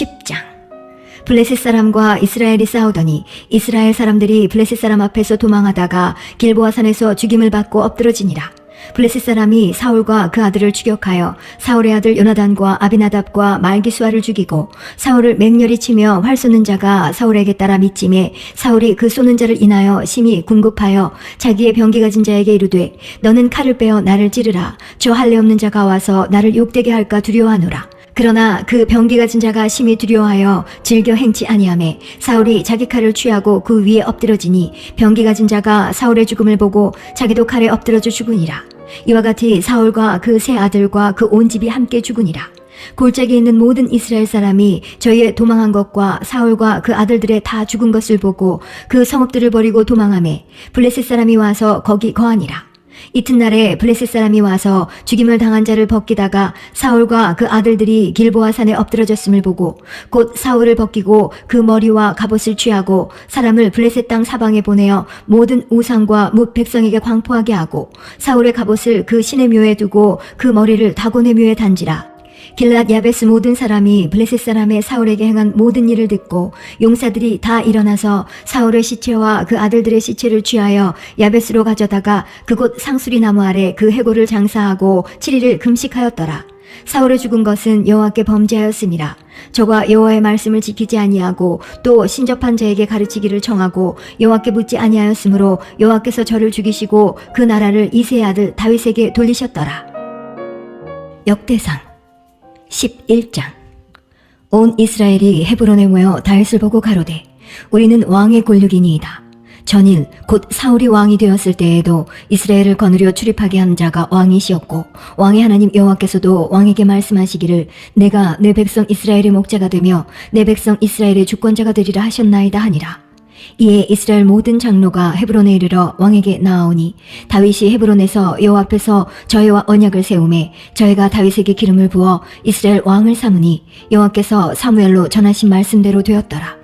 10장. 블레셋 사람과 이스라엘이 싸우더니 이스라엘 사람들이 블레셋 사람 앞에서 도망하다가 길보아 산에서 죽임을 받고 엎드러지니라. 블레셋 사람이 사울과 그 아들을 추격하여 사울의 아들 요나단과 아비나답과 말기수아를 죽이고 사울을 맹렬히 치며 활 쏘는 자가 사울에게 따라 밑짐에 사울이 그 쏘는 자를 인하여 심히 궁급하여 자기의 병기 가 진 자에게 이르되 너는 칼을 빼어 나를 찌르라. 저 할례 없는 자가 와서 나를 욕되게 할까 두려워하노라 그러나 그 병기 가 진 자가 심히 두려워하여 즐겨 행치 아니하매 사울이 자기 칼을 취하고 그 위에 엎드러지니 병기 가 진 자가 사울의 죽음을 보고 자기도 칼에 엎드러져 죽으니라. 이와 같이 사울과 그 세 아들과 그 온 집이 함께 죽으니라. 골짜기에 있는 모든 이스라엘 사람이 저희의 도망한 것과 사울과 그 아들들의 다 죽은 것을 보고 그 성읍들을 버리고 도망하매 블레셋 사람이 와서 거기 거하니라 이튿날에 블레셋 사람이 와서 죽임을 당한 자를 벗기다가 사울과 그 아들들이 길보아 산에 엎드러졌음을 보고 곧 사울을 벗기고 그 머리와 갑옷을 취하고 사람을 블레셋 땅 사방에 보내어 모든 우상과 뭇 백성에게 광포하게 하고 사울의 갑옷을 그 신의 묘에 두고 그 머리를 다곤의 묘에 단지라 길랏 야베스 모든 사람이 블레셋 사람의 사울에게 행한 모든 일을 듣고 용사들이 다 일어나서 사울의 시체와 그 아들들의 시체를 취하여 야베스로 가져다가 그곳 상수리 나무 아래 그 해골을 장사하고 7일을 금식하였더라. 사울의 죽은 것은 여호와께 범죄하였음이라. 저가 여호와의 말씀을 지키지 아니하고 또 신접한 자에게 가르치기를 청하고 여호와께 묻지 아니하였으므로 여호와께서 저를 죽이시고 그 나라를 이세의 아들 다윗에게 돌리셨더라. 역대상 11장 온 이스라엘이 헤브론에 모여 다윗을 보고 가로되 우리는 왕의 권력이니이다. 전일 곧 사울이 왕이 되었을 때에도 이스라엘을 거느려 출입하게 한 자가 왕이시었고 왕의 하나님 여호와께서도 왕에게 말씀하시기를 내가 내 백성 이스라엘의 목자가 되며 내 백성 이스라엘의 주권자가 되리라 하셨나이다 하니라. 이에 이스라엘 모든 장로가 헤브론에 이르러 왕에게 나아오니 다윗이 헤브론에서 여호와 앞에서 저희와 언약을 세우매 저희가 다윗에게 기름을 부어 이스라엘 왕을 삼으니 여호와께서 사무엘로 전하신 말씀대로 되었더라.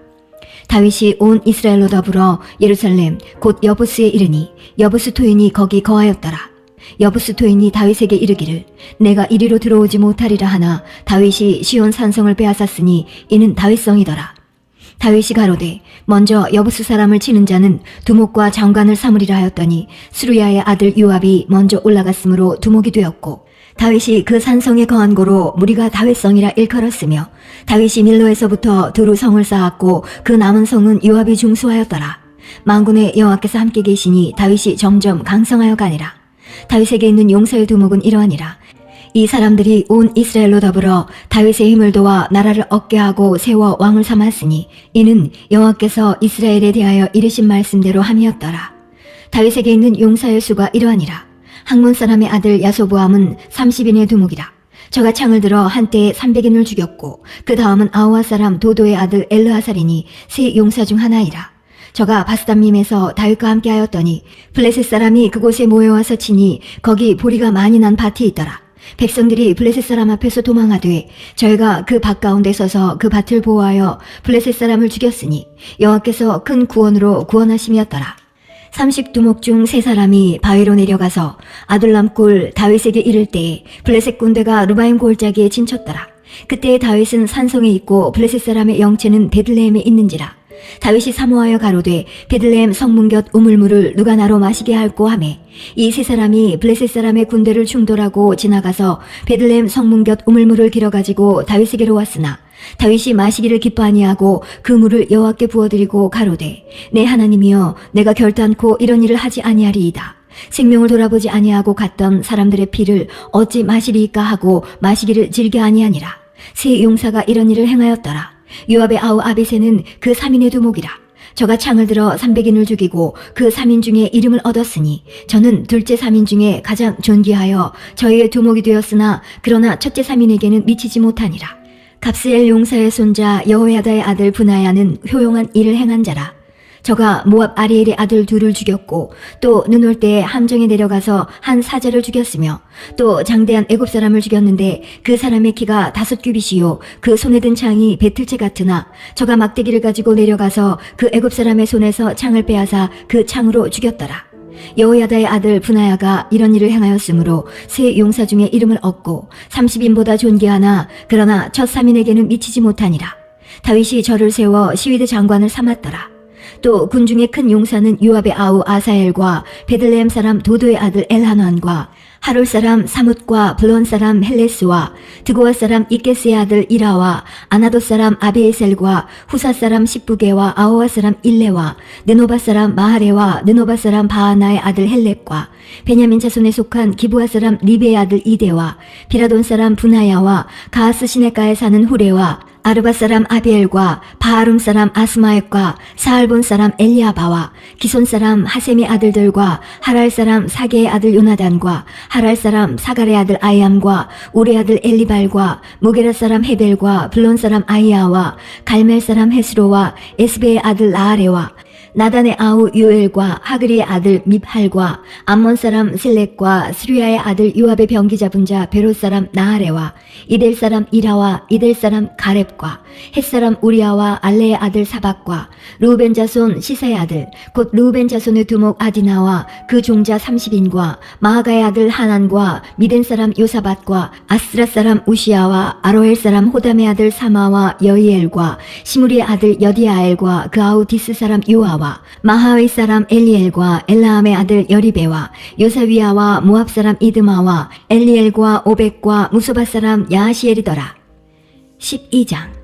다윗이 온 이스라엘로 더불어 예루살렘 곧 여부스에 이르니 여부스 토인이 거기 거하였더라. 여부스 토인이 다윗에게 이르기를 내가 이리로 들어오지 못하리라 하나 다윗이 시온 산성을 빼앗았으니 이는 다윗성이더라. 다윗이 가로되 먼저 여부스 사람을 치는 자는 두목과 장관을 삼으리라 하였더니 수루야의 아들 요압이 먼저 올라갔으므로 두목이 되었고 다윗이 그 산성에 거한 고로 무리가 다윗성이라 일컬었으며 다윗이 밀로에서부터 두루 성을 쌓았고 그 남은 성은 요압이 중수하였더라. 만군의 여호와께서 함께 계시니 다윗이 점점 강성하여 가니라. 다윗에게 있는 용사의 두목은 이러하니라 이 사람들이 온 이스라엘로 더불어 다윗의 힘을 도와 나라를 얻게 하고 세워 왕을 삼았으니 이는 여호와께서 이스라엘에 대하여 이르신 말씀대로 함이었더라. 다윗에게 있는 용사의 수가 이러하니라. 학문 사람의 아들 야소보암은 30인의 두목이라. 저가 창을 들어 한때에 300인을 죽였고 그 다음은 아우아 사람 도도의 아들 엘르하살이니 세 용사 중 하나이라. 저가 바스담림에서 다윗과 함께 하였더니 블레셋 사람이 그곳에 모여와서 치니 거기 보리가 많이 난 밭이 있더라. 백성들이 블레셋 사람 앞에서 도망하되 저희가 그 밭 가운데 서서 그 밭을 보호하여 블레셋 사람을 죽였으니 여호와께서 큰 구원으로 구원하심이었더라. 삼십 두목 중 세 사람이 바위로 내려가서 아둘람 골 다윗에게 이를 때에 블레셋 군대가 루바임 골짜기에 진쳤더라. 그때 다윗은 산성에 있고 블레셋 사람의 영체는 베들레헴에 있는지라. 다윗이 사모하여 가로되 베들레헴 성문 곁 우물물을 누가 나로 마시게 할꼬 하매 이 세 사람이 블레셋 사람의 군대를 충돌하고 지나가서 베들레헴 성문 곁 우물물을 길어 가지고 다윗에게로 왔으나 다윗이 마시기를 기뻐 하니하고 그 물을 여호와께 부어드리고 가로되 내 하나님이여 내가 결단코 이런 일을 하지 아니하리이다. 생명을 돌아보지 아니하고 갔던 사람들의 피를 어찌 마시리이까 하고 마시기를 즐겨 아니하니라. 세 용사가 이런 일을 행하였더라 요압의 아우 아비세는 그 3인의 두목이라. 저가 창을 들어 300인을 죽이고 그 3인 중에 이름을 얻었으니 저는 둘째 3인 중에 가장 존귀하여 저희의 두목이 되었으나 그러나 첫째 3인에게는 미치지 못하니라. 갑스엘 용사의 손자 여호야다의 아들 분하야는 효용한 일을 행한 자라. 저가 모압 아리엘의 아들 둘을 죽였고 또 눈 올때 함정에 내려가서 한 사자를 죽였으며 또 장대한 애굽 사람을 죽였는데 그 사람의 키가 다섯 규빗이요 그 손에 든 창이 배틀채 같으나 저가 막대기를 가지고 내려가서 그 애굽 사람의 손에서 창을 빼앗아 그 창으로 죽였더라. 여호야다의 아들 분하야가 이런 일을 행하였으므로 세 용사 중에 이름을 얻고 30인보다 존귀하나 그러나 첫 3인에게는 미치지 못하니라. 다윗이 저를 세워 시위대 장관을 삼았더라. 또 군중의 큰 용사는 요압의 아우 아사엘과 베들레헴 사람 도도의 아들 엘하난과 하롤 사람 사뭇과 블론 사람 헬레스와 드고아 사람 이케스의 아들 이라와 아나도 사람 아비에셀과 후사 사람 십부게와 아오아 사람 일레와 느노바 사람 마하레와 느노바 사람 바하나의 아들 헬렉과 베냐민 자손에 속한 기부아 사람 리베의 아들 이데와 비라돈 사람 분하야와 가하스 시내가에 사는 후레와 아르바 사람 아비엘과 바하룸 사람 아스마엘과 사알본 사람 엘리아바와 기손 사람 하셈의 아들들과 하랄 사람 사게의 아들 요나단과 하랄 사람 사갈의 아들 아이암과 우리 아들 엘리발과 무게라 사람 헤벨과 블론 사람 아이야와 갈멜 사람 헤스로와 에스베의 아들 라아레와 나단의 아우 요엘과 하그리의 아들 밉할과 암몬 사람 실렉과 스리아의 아들 요압의 병기 잡은 자 베롯 사람 나하레와 이델 사람 이라와 이델 사람 가렙과 헷 사람 우리아와 알레의 아들 사박과 루벤 자손 시사의 아들 곧 루벤 자손의 두목 아디나와 그 종자 30인과 마하가의 아들 하난과 미덴 사람 요사밭과 아스라 사람 우시아와 아로엘 사람 호담의 아들 사마와 여이엘과 시무리의 아들 여디아엘과 그 아우 디스 사람 요아와 마하의 사람 엘리엘과 엘라함의 아들 여리베와 요사위아와 모압 사람 이드마와 엘리엘과 오백과 무소바 사람 야하시엘이더라. 12장.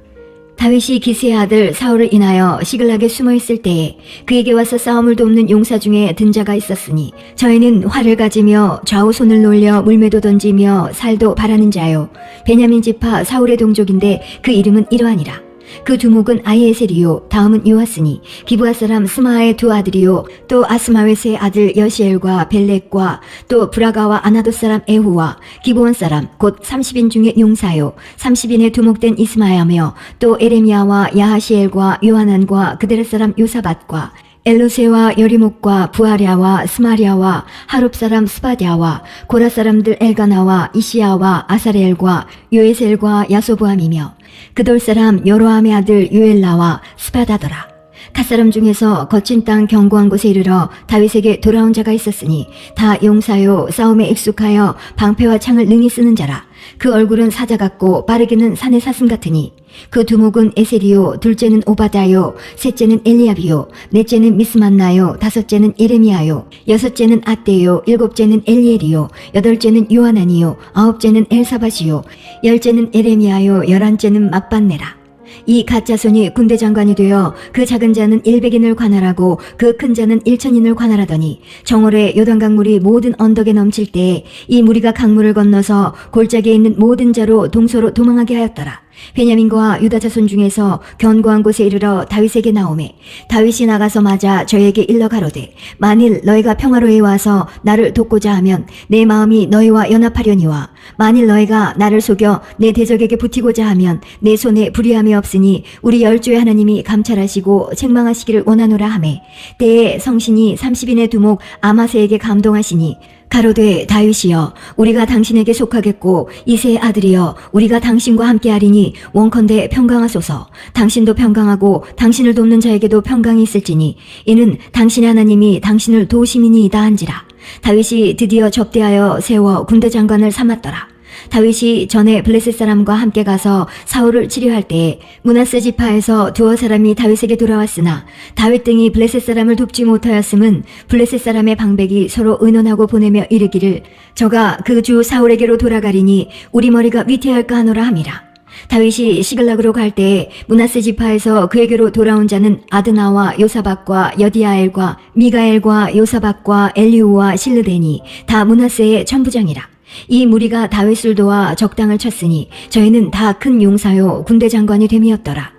다윗이 기스의 아들 사울을 인하여 시글락에 숨어 있을 때에 그에게 와서 싸움을 돕는 용사 중에 든 자가 있었으니 저희는 활을 가지며 좌우 손을 놀려 물매도 던지며 살도 바라는 자요. 베냐민 지파 사울의 동족인데 그 이름은 이러하니라 그 두목은 아이에셀이요. 다음은 요하스니 기브아 사람 스마의 두 아들이요. 또 아스마웨스의 아들 여시엘과 벨렉과 또 브라가와 아나도 사람 에후와 기브온 사람 곧 30인 중에 용사요. 30인의 두목된 이스마야며 또 에레미야와 야하시엘과 요하난과 그들의 사람 요사밭과 엘로세와 여리목과 부하랴와 스마리아와 하룹 사람 스바디아와 고라 사람들 엘가나와 이시야와 아사렐과 요에셀과 야소부함이며 그돌 사람 여로함의 아들 요엘라와 스바다더라. 갓사람 중에서 거친 땅 견고한 곳에 이르러 다윗에게 돌아온 자가 있었으니 다 용사요 싸움에 익숙하여 방패와 창을 능히 쓰는 자라. 그 얼굴은 사자 같고 빠르기는 산의 사슴 같으니 그 두목은 에셀이요 둘째는 오바다요 셋째는 엘리압이요 넷째는 미스만나요 다섯째는 예레미야요 여섯째는 아떼요 일곱째는 엘리엘이요 여덟째는 요하나니요 아홉째는 엘사바시요 열째는 에레미야요 열한째는 막반네라 이 가짜손이 군대 장관이 되어 그 작은 자는 100인을 관할하고 그 큰 자는 1000인을 관할하더니 정월에 요단강 물이 모든 언덕에 넘칠 때에 이 무리가 강물을 건너서 골짜기에 있는 모든 자로 동서로 도망하게 하였더라. 베냐민과 유다 자손 중에서 견고한 곳에 이르러 다윗에게 나오매 다윗이 나가서 맞아 저에게 일러 가로되 만일 너희가 평화로에 와서 나를 돕고자 하면 내 마음이 너희와 연합하려니와 만일 너희가 나를 속여 내 대적에게 붙이고자 하면 내 손에 불의함이 없으니 우리 열조의 하나님이 감찰하시고 책망하시기를 원하노라 하매 때에 성신이 30인의 두목 아마세에게 감동하시니 가로되 다윗이여 우리가 당신에게 속하겠고 이세의 아들이여 우리가 당신과 함께하리니 원컨대 평강하소서. 당신도 평강하고 당신을 돕는 자에게도 평강이 있을지니 이는 당신의 하나님이 당신을 도우심이니이다 한지라. 다윗이 드디어 접대하여 세워 군대 장관을 삼았더라 다윗이 전에 블레셋 사람과 함께 가서 사울을 치료할 때에 문하세 지파에서 두어 사람이 다윗에게 돌아왔으나 다윗 등이 블레셋 사람을 돕지 못하였음은 블레셋 사람의 방백이 서로 의논하고 보내며 이르기를 저가 그 주 사울에게로 돌아가리니 우리 머리가 위태할까 하노라 함이라. 다윗이 시글락으로 갈 때에 문하세 지파에서 그에게로 돌아온 자는 아드나와 요사박과 여디아엘과 미가엘과 요사박과 엘리우와 실르데니 다 문하세의 천부장이라. 이 무리가 다윗을 도와 적당을 쳤으니 저희는 다 큰 용사요 군대 장관이 됨이었더라.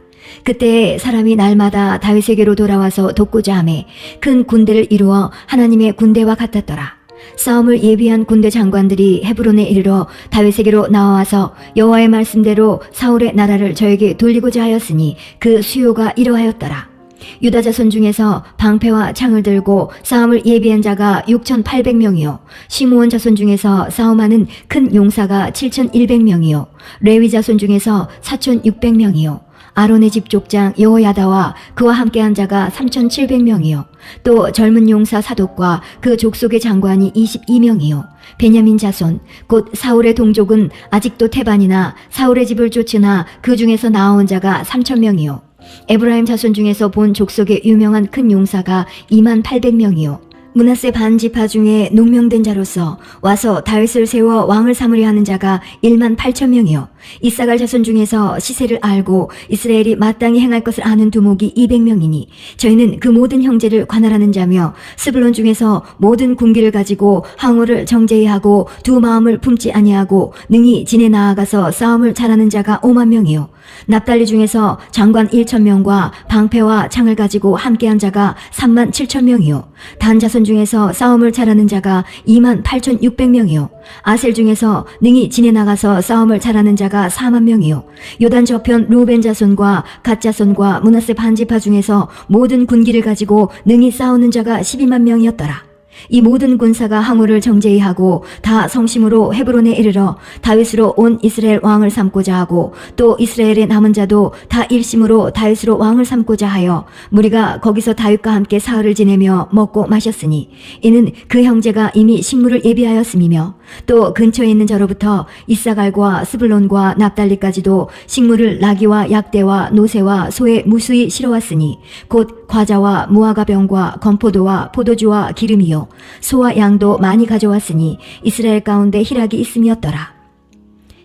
그때 사람이 날마다 다윗에게로 돌아와서 돕고자 하매 큰 군대를 이루어 하나님의 군대와 같았더라. 싸움을 예비한 군대 장관들이 헤브론에 이르러 다윗에게로 나와서 여호와의 말씀대로 사울의 나라를 저에게 돌리고자 하였으니 그 수요가 이러하였더라. 유다 자손 중에서 방패와 창을 들고 싸움을 예비한 자가 6,800명이요. 시므온 자손 중에서 싸움하는 큰 용사가 7,100명이요. 레위 자손 중에서 4,600명이요. 아론의 집 족장 여호야다와 그와 함께한 자가 3,700명이요. 또 젊은 용사 사독과 그 족속의 장관이 22명이요. 베냐민 자손 곧 사울의 동족은 아직도 태반이나 사울의 집을 쫓으나 그 중에서 나온 자가 3,000명이요. 에브라임 자손 중에서 본 족속의 유명한 큰 용사가 2만 800명이요. 문하세 반 지파 중에 농명된 자로서 와서 다윗을 세워 왕을 삼으려 하는 자가 1만 8천 명이요. 이사갈 자손 중에서 시세를 알고 이스라엘이 마땅히 행할 것을 아는 두목이 200명이니 저희는 그 모든 형제를 관할하는 자며 스불론 중에서 모든 군기를 가지고 항우를 정제하고 두 마음을 품지 아니하고 능히 진에 나아가서 싸움을 잘하는 자가 5만 명이요. 납달리 중에서 장관 1천 명과 방패와 창을 가지고 함께한 자가 3만 7천 명이요. 단 자손 중에서 싸움을 잘하는 자가 2만 8천 6백 명이요. 아셀 중에서 능히 진에 나가서 싸움을 잘하는 자가 4만 명이요. 요단 저편 루벤 자손과 갓 자손과 문하세 반지파 중에서 모든 군기를 가지고 능히 싸우는 자가 12만 명이었더라. 이 모든 군사가 항우를 정제히 하고 다 성심으로 헤브론에 이르러 다윗으로 온 이스라엘 왕을 삼고자 하고 또 이스라엘의 남은 자도 다 일심으로 다윗으로 왕을 삼고자 하여 무리가 거기서 다윗과 함께 사흘을 지내며 먹고 마셨으니 이는 그 형제가 이미 식물을 예비하였음이며 또 근처에 있는 저로부터 이사갈과 스불론과 납달리까지도 식물을 나귀와 약대와 노새와 소에 무수히 실어왔으니 곧 과자와 무화과 병과 건포도와 포도주와 기름이요 소와 양도 많이 가져왔으니 이스라엘 가운데 희락이 있음이었더라.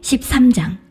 13장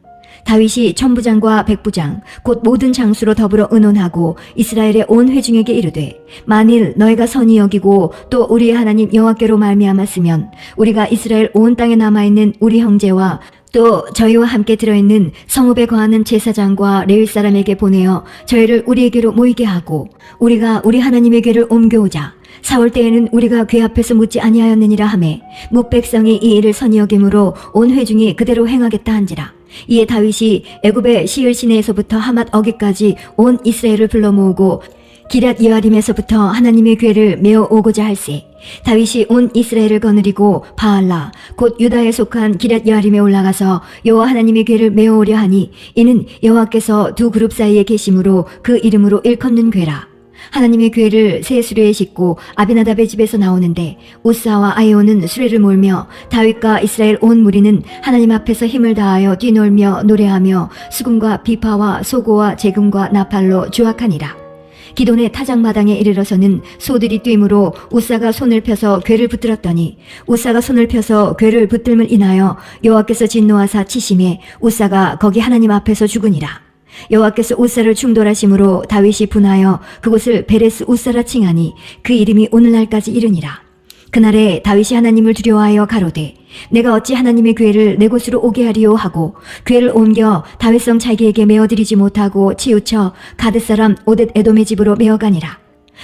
다윗이 천부장과 백부장 곧 모든 장수로 더불어 의논하고 이스라엘의 온 회중에게 이르되 만일 너희가 선히 여기고 또 우리의 하나님 여호와께로 말미암았으면 우리가 이스라엘 온 땅에 남아 있는 우리 형제와 또 저희와 함께 들어있는 성읍에 거하는 제사장과 레위 사람에게 보내어 저희를 우리에게로 모이게 하고 우리가 우리 하나님의 궤를 옮겨오자 사올 때에는 우리가 궤 앞에서 묻지 아니하였느니라 하매 묵백성이 이 일을 선히 여김으로 온 회중이 그대로 행하겠다 한지라. 이에 다윗이 애굽의 시을 시내에서부터 하맛 어기까지 온 이스라엘을 불러 모으고 기랏 여아림에서부터 하나님의 궤를 메어 오고자 할세. 다윗이 온 이스라엘을 거느리고 바알라 곧 유다에 속한 기랏 여아림에 올라가서 여호와 하나님의 궤를 메어 오려 하니 이는 여호와께서 두 그룹 사이에 계심으로 그 이름으로 일컫는 궤라 하나님의 궤를 새 수레에 싣고 아비나답의 집에서 나오는데 우사와 아이오는 수레를 몰며 다윗과 이스라엘 온 무리는 하나님 앞에서 힘을 다하여 뛰놀며 노래하며 수금과 비파와 소고와 재금과 나팔로 주악하니라. 기돈의 타작마당에 이르러서는 소들이 뛰므로 우사가 손을 펴서 궤를 붙들었더니 우사가 손을 펴서 궤를 붙들물 인하여 여호와께서 진노하사 치심에 우사가 거기 하나님 앞에서 죽으니라. 여호와께서 우사를 충돌하심으로 다윗이 분하여 그곳을 베레스 우사라 칭하니 그 이름이 오늘날까지 이르니라. 그날에 다윗이 하나님을 두려워하여 가로되 내가 어찌 하나님의 궤를 내 곳으로 오게 하리요 하고 궤를 옮겨 다윗성 자기에게 메어드리지 못하고 치우쳐 가드 사람 오뎃 에돔의 집으로 메어가니라.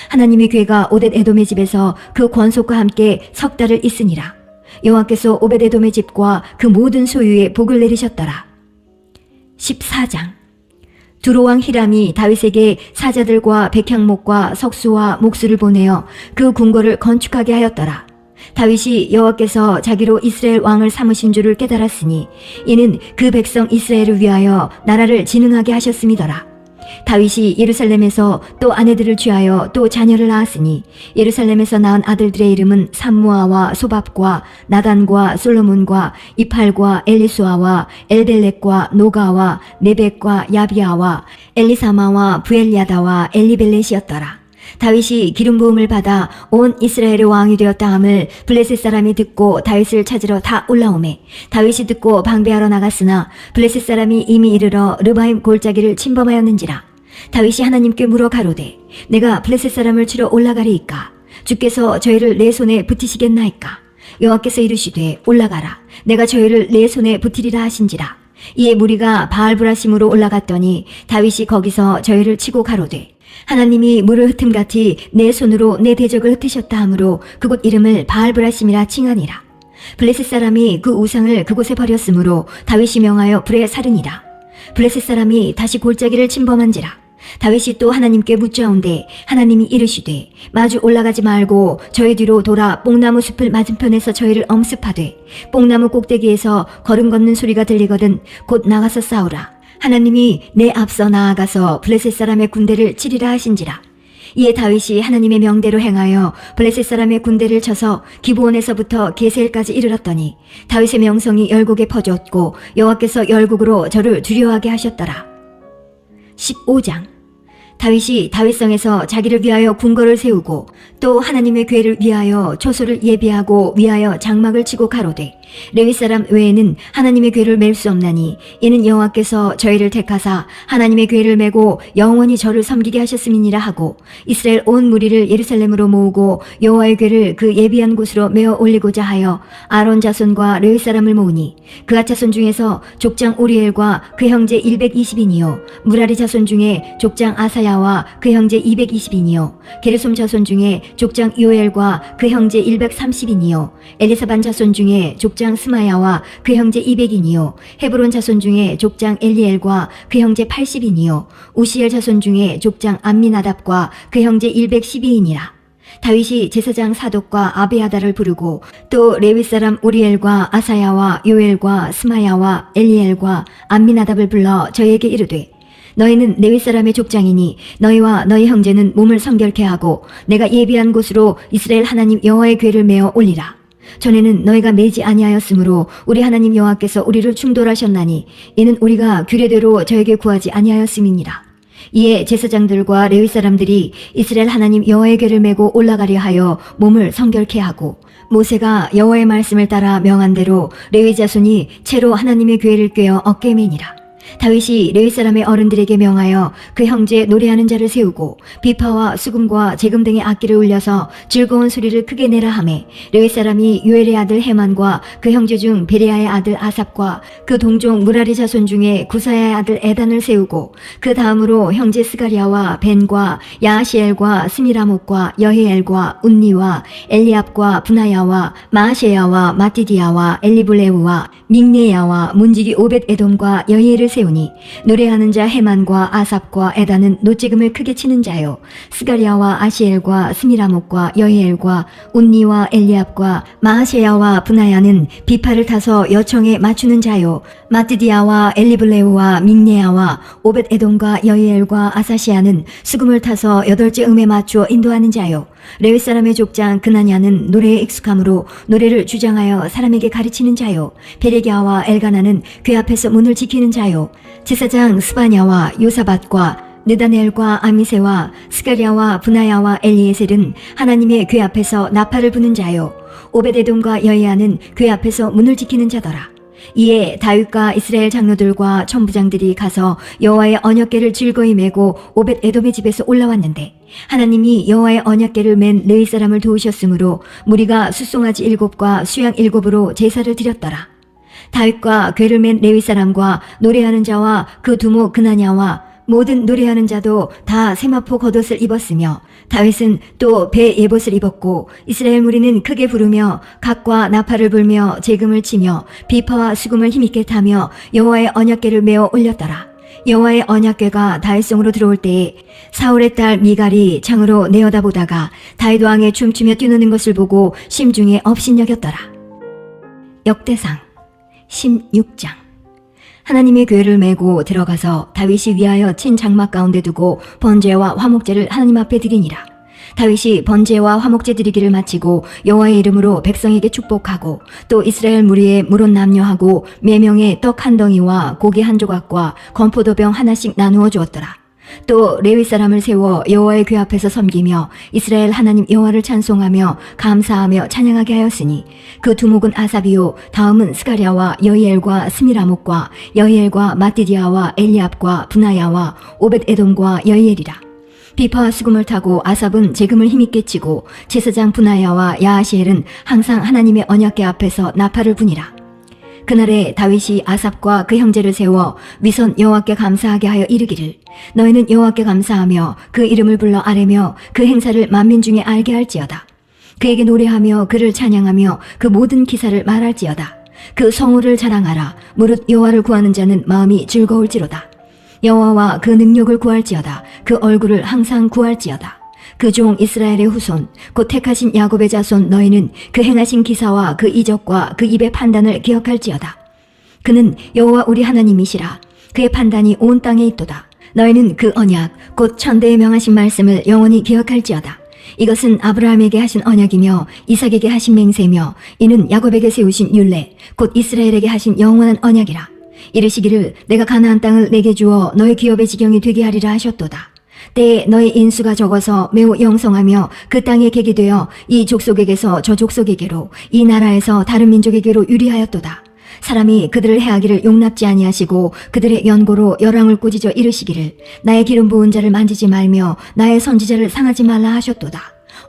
하나님의 궤가 오뎃 에돔의 집에서 그 권속과 함께 석 달을 있으니라. 여호와께서 오벳 에돔의 집과 그 모든 소유에 복을 내리셨더라. 14장 두로왕 히람이 다윗에게 사자들과 백향목과 석수와 목수를 보내어 그 궁궐을 건축하게 하였더라. 다윗이 여호와께서 자기로 이스라엘 왕을 삼으신 줄을 깨달았으니 이는 그 백성 이스라엘을 위하여 나라를 진흥하게 하셨음이더라. 다윗이 예루살렘에서 또 아내들을 취하여 또 자녀를 낳았으니 예루살렘에서 낳은 아들들의 이름은 삼무아와 소밥과 나단과 솔로몬과 이팔과 엘리수아와 엘벨렉과 노가와 네벡과 야비아와 엘리사마와 부엘야다와 엘리벨렛이었더라. 다윗이 기름 부음을 받아 온 이스라엘의 왕이 되었다 함을 블레셋 사람이 듣고 다윗을 찾으러 다 올라오매 다윗이 듣고 방배하러 나갔으나 블레셋 사람이 이미 이르러 르바임 골짜기를 침범하였는지라. 다윗이 하나님께 물어 가로되 내가 블레셋 사람을 치러 올라가리이까? 주께서 저희를 내 손에 붙이시겠나이까? 여호와께서 이르시되 올라가라. 내가 저희를 내 손에 붙이리라 하신지라. 이에 무리가 바알브라심으로 올라갔더니 다윗이 거기서 저희를 치고 가로되 하나님이 물을 흩음같이 내 손으로 내 대적을 흩으셨다 하므로 그곳 이름을 바알브라심이라 칭하니라. 블레셋 사람이 그 우상을 그곳에 버렸으므로 다윗이 명하여 불에 사르니라. 블레셋 사람이 다시 골짜기를 침범한지라. 다윗이 또 하나님께 묻자온데 하나님이 이르시되 마주 올라가지 말고 저희 뒤로 돌아 뽕나무 숲을 맞은편에서 저희를 엄습하되 뽕나무 꼭대기에서 걸음 걷는 소리가 들리거든 곧 나가서 싸우라. 하나님이 내 앞서 나아가서 블레셋 사람의 군대를 치리라 하신지라. 이에 다윗이 하나님의 명대로 행하여 블레셋 사람의 군대를 쳐서 기브온에서부터 게셀까지 이르렀더니 다윗의 명성이 열국에 퍼졌고 여호와께서 열국으로 저를 두려워하게 하셨더라. 15장 다윗이 다윗성에서 자기를 위하여 궁궐을 세우고 또 하나님의 궤를 위하여 초소를 예비하고 위하여 장막을 치고 가로되 레위 사람 외에는 하나님의 궤를 맬 수 없나니 이는 여호와께서 저희를 택하사 하나님의 궤를 메고 영원히 저를 섬기게 하셨음이니라 하고 이스라엘 온 무리를 예루살렘으로 모으고 여호와의 궤를 그 예비한 곳으로 메어 올리고자 하여 아론 자손과 레위 사람을 모으니 그아 자손 중에서 족장 오리엘과 그 형제 120인이요 무라리 자손 중에 족장 아사야와 그 형제 220인이요 게르솜 자손 중에 족장 요엘과 그 형제 130인이요 엘리사반 자손 중에 족장 스마야와 그 형제 200인이요. 헤브론 자손 중에 족장 엘리엘과 그 형제 80인이요. 우시엘 자손 중에 족장 암미나답과 그 형제 112인이라. 다윗이 제사장 사독과 아베아다를 부르고 또 레위 사람 우리엘과 아사야와 요엘과 스마야와 엘리엘과 암미나답을 불러 저에게 이르되 너희는 레위 사람의 족장이니 너희와 너희 형제는 몸을 성결케 하고 내가 예비한 곳으로 이스라엘 하나님 여호와의 궤를 메어 올리라. 전에는 너희가 매지 아니하였으므로 우리 하나님 여호와께서 우리를 충돌하셨나니 이는 우리가 규례대로 저에게 구하지 아니하였음이니라. 이에 제사장들과 레위 사람들이 이스라엘 하나님 여호와의 궤를 메고 올라가려 하여 몸을 성결케 하고 모세가 여호와의 말씀을 따라 명한 대로 레위 자손이 채로 하나님의 궤를 꿰어 어깨에 매니라. 다윗이 레위 사람의 어른들에게 명하여 그 형제 노래하는 자를 세우고 비파와 수금과 재금 등의 악기를 울려서 즐거운 소리를 크게 내라 하매 레위 사람이 요엘의 아들 헤만과 그 형제 중 베레아의 아들 아삽과 그 동종 무라리 자손 중에 구사야의 아들 에단을 세우고 그 다음으로 형제 스가리아와 벤과 야시엘과 스미라목과 여헤엘과 운니와 엘리압과 분하야와 마아셰야와 마티디아와 엘리블레우와 믹네야와 문지기 오벳 에돔과 여히엘을 세우니 노래하는 자 헤만과 아삽과 에다는 노지금을 크게 치는 자요. 스가리아와 아시엘과 스미라목과 여히엘과 운니와 엘리압과 마아셰야와 분하야는 비파를 타서 여청에 맞추는 자요. 마티디아와 엘리블레우와 믹네야와 오벳 에돔과 여히엘과 아사시아는 수금을 타서 여덟째 음에 맞추어 인도하는 자요 레위 사람의 족장 그나냐는 노래에 익숙함으로 노래를 주장하여 사람에게 가르치는 자요. 베레기아와 엘가나는 궤 앞에서 문을 지키는 자요. 제사장 스바냐와 요사밭과 느다넬과 아미세와 스가리아와 분하야와 엘리에셀은 하나님의 궤 앞에서 나팔을 부는 자요. 오베데돔과 여이아는 궤 앞에서 문을 지키는 자더라 이에 다윗과 이스라엘 장로들과 천부장들이 가서 여호와의 언약궤를 즐거이 메고 오벳 에돔의 집에서 올라왔는데 하나님이 여호와의 언약궤를 맨 레위 사람을 도우셨으므로 무리가 숫송아지 일곱과 수양 일곱으로 제사를 드렸더라. 다윗과 궤를 맨 레위 사람과 노래하는 자와 그 두모 그나냐와 모든 노래하는 자도 다 세마포 겉옷을 입었으며 다윗은 또 배 예봇을 입었고 이스라엘 무리는 크게 부르며 각과 나팔을 불며 재금을 치며 비파와 수금을 힘있게 타며 여호와의 언약궤를 메어 올렸더라. 여호와의 언약궤가 다윗성으로 들어올 때에 사울의 딸 미갈이 창으로 내어다보다가 다윗 왕의 춤추며 뛰노는 것을 보고 심중에 업신여겼더라. 역대상 16장 하나님의 궤를 메고 들어가서 다윗이 위하여 친 장막 가운데 두고 번제와 화목제를 하나님 앞에 드리니라. 다윗이 번제와 화목제 드리기를 마치고 여호와의 이름으로 백성에게 축복하고 또 이스라엘 무리에 물은 남녀하고 매 명의 떡 한 덩이와 고기 한 조각과 건포도병 하나씩 나누어 주었더라. 또 레위 사람을 세워 여호와의 궤 앞에서 섬기며 이스라엘 하나님 여호와를 찬송하며 감사하며 찬양하게 하였으니 그 두목은 아사비요 다음은 스가랴와 여이엘과 스미라목과 여이엘과 마티디아와 엘리압과 분하야와 오벳 에돔과 여이엘이라. 비파와 수금을 타고 아삽은 재금을 힘있게 치고 제사장 분하야와 야하시엘은 항상 하나님의 언약궤 앞에서 나팔을 부니라 그날에 다윗이 아삽과 그 형제를 세워 위선 여호와께 감사하게 하여 이르기를 너희는 여호와께 감사하며 그 이름을 불러 아뢰며 그 행사를 만민 중에 알게 할지어다. 그에게 노래하며 그를 찬양하며 그 모든 기사를 말할지어다. 그 성호를 자랑하라. 무릇 여호와를 구하는 자는 마음이 즐거울지로다. 여호와와 그 능력을 구할지어다. 그 얼굴을 항상 구할지어다 그종 이스라엘의 후손 곧 택하신 야곱의 자손 너희는 그 행하신 기사와 그 이적과 그 입의 판단을 기억할지어다 그는 여호와 우리 하나님이시라 그의 판단이 온 땅에 있도다. 너희는 그 언약 곧 천대에 명하신 말씀을 영원히 기억할지어다. 이것은 아브라함에게 하신 언약이며 이삭에게 하신 맹세며 이는 야곱에게 세우신 율례 곧 이스라엘에게 하신 영원한 언약이라. 이르시기를 내가 가나안 땅을 내게 주어 너의 기업의 지경이 되게 하리라 하셨도다. 때에 너의 인수가 적어서 매우 영성하며 그 땅에 객이 되어 이 족속에게서 저 족속에게로 이 나라에서 다른 민족에게로 유리하였도다. 사람이 그들을 해하기를 용납지 아니하시고 그들의 연고로 열왕을 꾸짖어 이르시기를 나의 기름 부은 자를 만지지 말며 나의 선지자를 상하지 말라 하셨도다.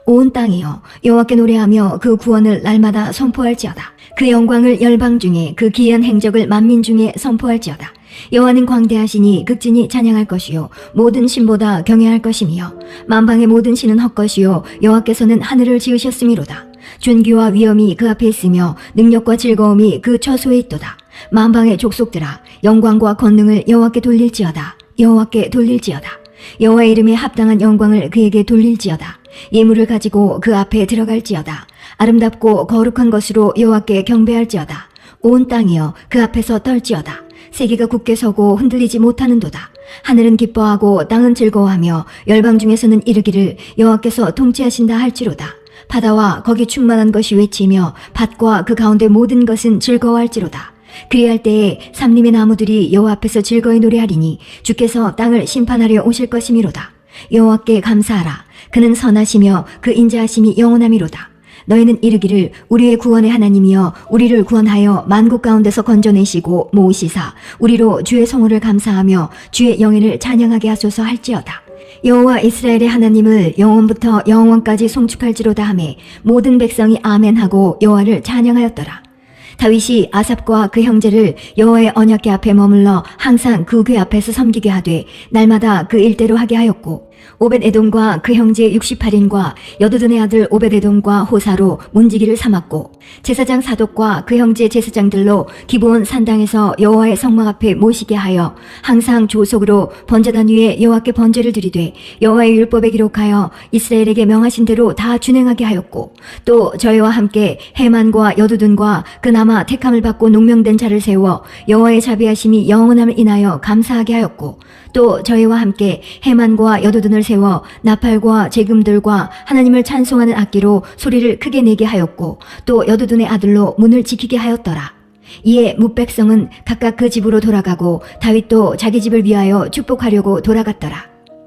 온 땅이여 여호와께 노래하며 그 구원을 날마다 선포할지어다. 그 영광을 열방 중에 그 기이한 행적을 만민 중에 선포할지어다. 여호와는 광대하시니 극진히 찬양할 것이요 모든 신보다 경외할 것이며 만방의 모든 신은 헛것이요 여호와께서는 하늘을 지으셨음이로다. 존귀와 위엄이 그 앞에 있으며 능력과 즐거움이 그 처소에 있도다. 만방의 족속들아 영광과 권능을 여호와께 돌릴지어다. 여호와께 돌릴지어다. 여호와의 이름에 합당한 영광을 그에게 돌릴지어다. 예물을 가지고 그 앞에 들어갈지어다. 아름답고 거룩한 것으로 여호와께 경배할지어다. 온 땅이여 그 앞에서 떨지어다. 세계가 굳게 서고 흔들리지 못하는도다. 하늘은 기뻐하고 땅은 즐거워하며 열방 중에서는 이르기를 여호와께서 통치하신다 할지로다. 바다와 거기 충만한 것이 외치며 밭과 그 가운데 모든 것은 즐거워할지로다. 그리할 때에 삼림의 나무들이 여호와 앞에서 즐거이 노래하리니 주께서 땅을 심판하려 오실 것이미로다. 여호와께 감사하라. 그는 선하시며 그 인자하심이 영원함이로다. 너희는 이르기를 우리의 구원의 하나님이여 우리를 구원하여 만국 가운데서 건져내시고 모으시사 우리로 주의 성호를 감사하며 주의 영예를 찬양하게 하소서 할지어다. 여호와 이스라엘의 하나님을 영원부터 영원까지 송축할지로다 하매 모든 백성이 아멘하고 여호와를 찬양하였더라. 다윗이 아삽과 그 형제를 여호와의 언약궤 앞에 머물러 항상 그 궤 앞에서 섬기게 하되 날마다 그 일대로 하게 하였고 오벳 에돔과 그 형제 68인과 여두둔의 아들 오벳 에돔과 호사로 문지기를 삼았고 제사장 사독과 그 형제 제사장들로 기브온 산당에서 여호와의 성막 앞에 모시게 하여 항상 조속으로 번제단 위에 여호와께 번제를 드리되 여호와의 율법에 기록하여 이스라엘에게 명하신 대로 다 준행하게 하였고 또 저희와 함께 해만과 여두둔과 그 남아 택함을 받고 농명된 자를 세워 여호와의 자비하심이 영원함을 인하여 감사하게 하였고 또 저희와 함께 해만과 여두둔을 세워 나팔과 재금들과 하나님을 찬송하는 악기로 소리를 크게 내게 하였고 또 여두둔의 아들로 문을 지키게 하였더라. 이에 뭇백성은 각각 그 집으로 돌아가고 다윗도 자기 집을 위하여 축복하려고 돌아갔더라.